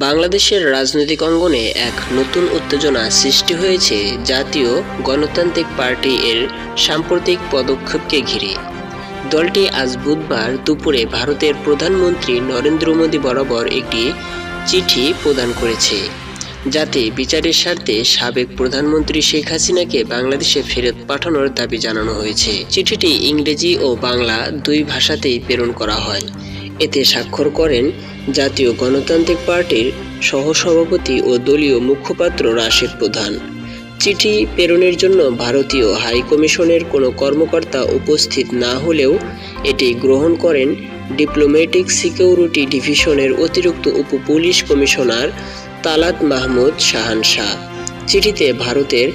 বাংলাদেশের রাজনৈতিক অঙ্গনে এক নতুন উত্তেজনা সৃষ্টি হয়েছে জাতীয় গণতান্ত্রিক পার্টি এর সাম্প্রতিক পদক্ষেপকে ঘিরে। দলটি আজ বুধবার দুপুরে ভারতের প্রধানমন্ত্রী নরেন্দ্র মোদী বরাবর একটি চিঠি প্রদান করেছে, যাতে বিচারের স্বার্থে সাবেক প্রধানমন্ত্রী শেখ হাসিনাকে বাংলাদেশে ফেরত পাঠানোর দাবি জানানো হয়েছে। চিঠিটি ইংরেজি ও বাংলা দুই ভাষাতেই প্রেরণ করা হয়। এতে স্বাক্ষর করেন জাতীয় গণতান্ত্রিক পার্টির সহসভাপতি ও দলীয় মুখপাত্র রাশেদ প্রধান। চিঠি প্রেরণের জন্য ভারতীয় হাই কমিশনের কোনো কর্মকর্তা উপস্থিত না হলেও এটি গ্রহণ করেন ডিপ্লোম্যাটিক সিকিউরিটি ডিভিশনের অতিরিক্ত উপ পুলিশ কমিশনার তালাত মাহমুদ শাহান শাহ। চিঠিতে ভারতের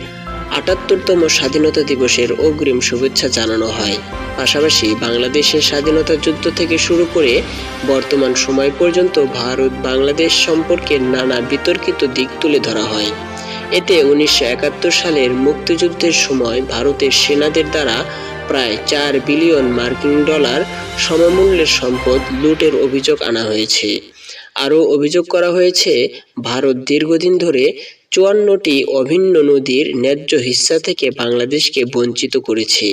আটাত্তরতম স্বাধীনতা দিবসের অগ্রিম শুভেচ্ছা জানানো হয়। পাশাপাশি বাংলাদেশের স্বাধীনতা যুদ্ধ থেকে শুরু করে বর্তমান সময় পর্যন্ত ভারত বাংলাদেশ সম্পর্কে নানা বিতর্কিত দিক তুলে ধরা হয়। এতে উনিশশো একাত্তর সালের মুক্তিযুদ্ধের সময় ভারতের সেনাদের দ্বারা প্রায় চার বিলিয়ন মার্কিন ডলার সমমূল্যের সম্পদ লুটের অভিযোগ আনা হয়েছে। আরও অভিযোগ করা হয়েছে, ভারত দীর্ঘদিন ধরে চুয়ান্নটি অভিন্ন নদীর ন্যায্য হিস্সা থেকে বাংলাদেশকে বঞ্চিত করেছে।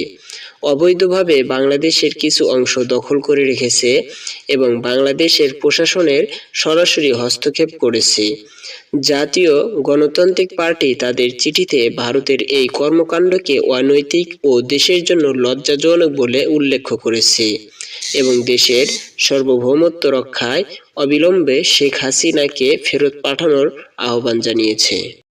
অবৈধভাবে বাংলাদেশের কিছু অংশ দখল করে রেখেছে এবং বাংলাদেশের প্রশাসনের সরাসরি হস্তক্ষেপ করেছে। জাতীয় গণতান্ত্রিক পার্টি তাদের চিঠিতে ভারতের এই কর্মকাণ্ডকে অনৈতিক ও দেশের জন্য লজ্জাজনক বলে উল্লেখ করেছে। এবং দেশের সার্বভৌমত্ব রক্ষায় অবিলম্বে শেখ হাসিনাকে ফেরত পাঠানোর আহ্বান জানিয়েছে।